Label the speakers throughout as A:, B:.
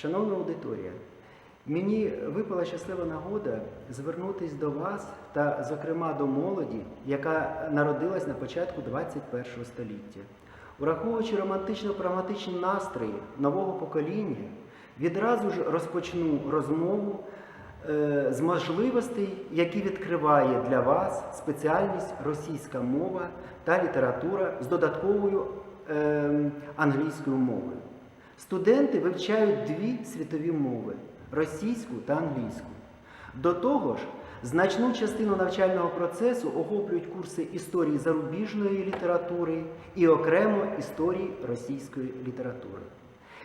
A: Шановна аудиторія, мені випала щаслива нагода звернутися до вас та, зокрема, до молоді, яка народилась на початку 21 століття. Враховуючи романтично-прагматичні настрої нового покоління, відразу ж розпочну розмову е, з можливостей, які відкриває для вас спеціальність російська мова та література з додатковою е, англійською мовою. Студенти вивчають дві світові мови російську та англійську. До того ж, значну частину навчального процесу охоплюють курси історії зарубіжної літератури і окремо історії російської літератури.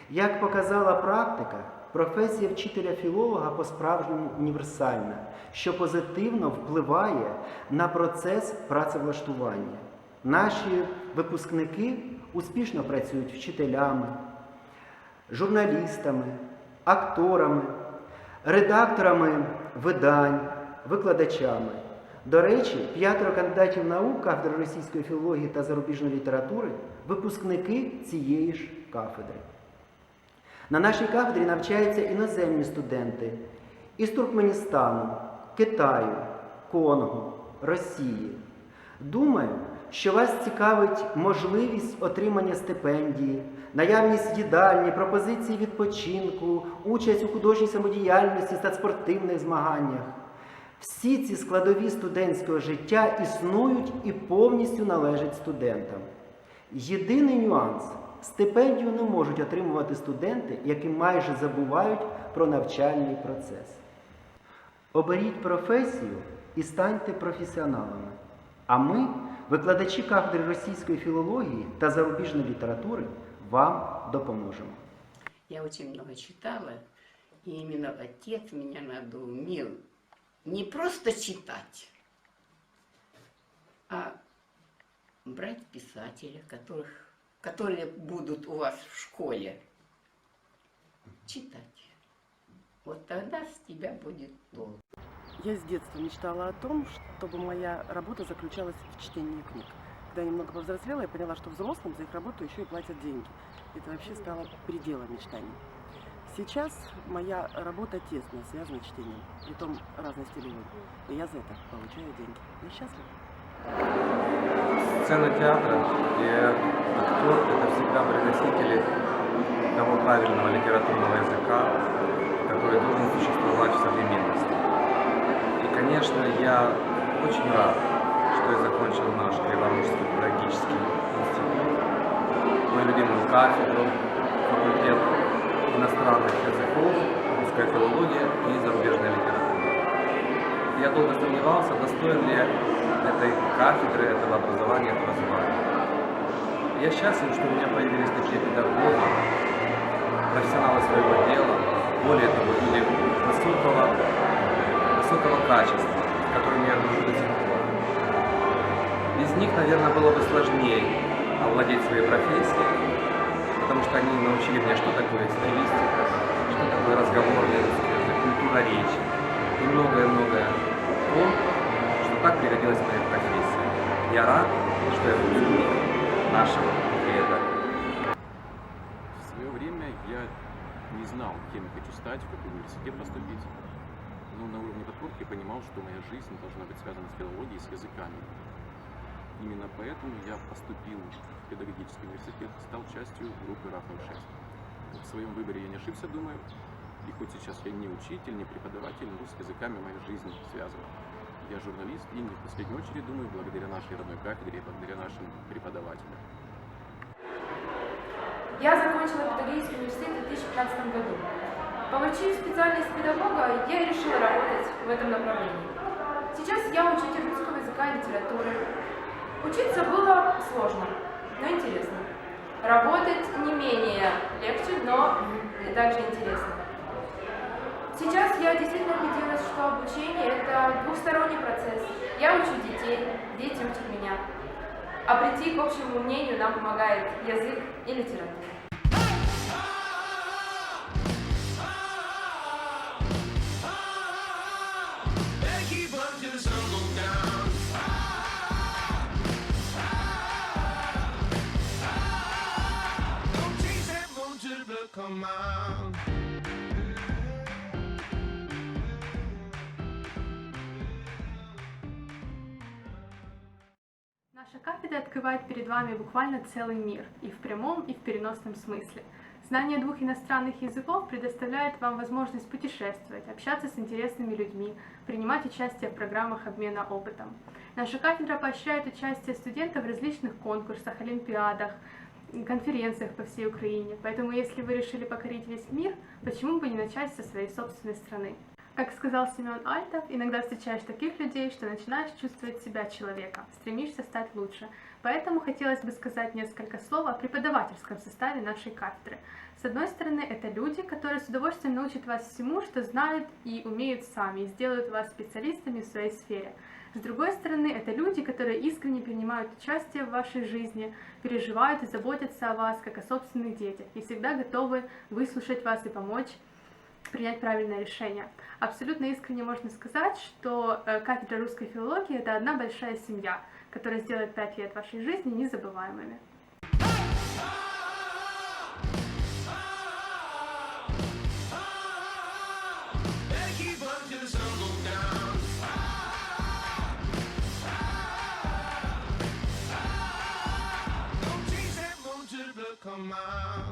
A: Як показала практика, професія вчителя-філолога по-справжньому універсальна, що позитивно впливає на процес працевлаштування. Наші випускники успішно працюють вчителями, журналістами, акторами, редакторами видань, викладачами. До речі, п'ятеро кандидатів наук кафедри російської філології та зарубіжної літератури випускники цієї ж кафедри. На нашій кафедрі навчаються іноземні студенти із Туркменістану, Китаю, Конго, Росії. Думаю, що вас цікавить можливість отримання стипендії, наявність їдальні, пропозиції відпочинку, участь у художній самодіяльності та спортивних змаганнях. Всі ці складові студентського життя існують і повністю належать студентам. Єдиний нюанс стипендію не можуть отримувати студенти, які майже забувають про навчальний процес. Оберіть професію і станьте професіоналами. А ми, викладачі кафедри російської філології та зарубіжної літератури, вам допоможемо.
B: Я очень много читала, и именно отец меня надоумил не просто читать, а брать писателя, которых, которые будут у вас в школе, читать. Вот тогда с тебя будет толк.
C: Я с детства мечтала о том, чтобы моя работа заключалась в чтении книг. Когда я немного повзрослела, я поняла, что взрослым за их работу еще и платят деньги. Это вообще стало пределом мечтаний. Сейчас моя работа тесно связана с чтением, притом разной стилевой. И я за это получаю деньги. Я счастлива.
D: Сцена театра и актер – это всегда были носители того правильного литературного языка, который должен существовать в современности. Конечно, я очень рад, что я закончил наш Криворужский педагогический институт, мою любимую кафедру, факультет иностранных языков, русская филология и зарубежная литература. Я долго сомневался, достоин ли этой кафедры, этого образования, этого звания. Я счастлив, что у меня появились такие педагоги, профессионалы своего дела, более того, люди высокого, высокого качества, которыми я дружу до сих пор. Без них, наверное, было бы сложнее овладеть своей профессией, потому что они научили меня, что такое стилистика, что такое разговорный язык, культура речи и многое-многое то, что так пригодилось моей профессии. Я рад, что я выпускник нашего ГЭДа.
E: В свое время я не знал, кем я хочу стать, в какой университет поступить. Но на уровне подкорки понимал, что моя жизнь должна быть связана с филологией, с языками. Именно поэтому я поступил в педагогический университет, стал частью группы РАФ-06. В своем выборе я не ошибся, думаю. И хоть сейчас я не учитель, не преподаватель, но с языками моя жизнь связана. Я журналист и не в последнюю очередь, думаю, благодаря нашей родной кафедре, благодаря нашим преподавателям.
F: Я закончила педагогический университет в 2015 году. Получив специальность педагога, я решила работать в этом направлении. Сейчас я учитель русского языка и литературы. Учиться было сложно, но интересно. Работать не менее легче, но и также интересно. Сейчас я действительно убедилась, что обучение – это двухсторонний процесс. Я учу детей, дети учат меня. А прийти к общему мнению нам помогает язык и литература. Наша кафедра открывает перед вами буквально целый мир, и в прямом, и в переносном смысле. Знание двух иностранных языков предоставляет вам возможность путешествовать, общаться с интересными людьми, принимать участие в программах обмена опытом. Наша кафедра поощряет участие студентов в различных конкурсах, олимпиадах, конференциях по всей Украине. Поэтому, если вы решили покорить весь мир, почему бы не начать со своей собственной страны? Как сказал Семен Альтов, иногда встречаешь таких людей, что начинаешь чувствовать себя человеком, стремишься стать лучше. Поэтому хотелось бы сказать несколько слов о преподавательском составе нашей кафедры. С одной стороны, это люди, которые с удовольствием научат вас всему, что знают и умеют сами, и сделают вас специалистами в своей сфере. С другой стороны, это люди, которые искренне принимают участие в вашей жизни, переживают и заботятся о вас, как о собственных детях, и всегда готовы выслушать вас и помочь принять правильное решение. Абсолютно искренне можно сказать, что э, кафедра русской филологии – это одна большая семья, которая сделает пять лет вашей жизни незабываемыми.
G: Come out.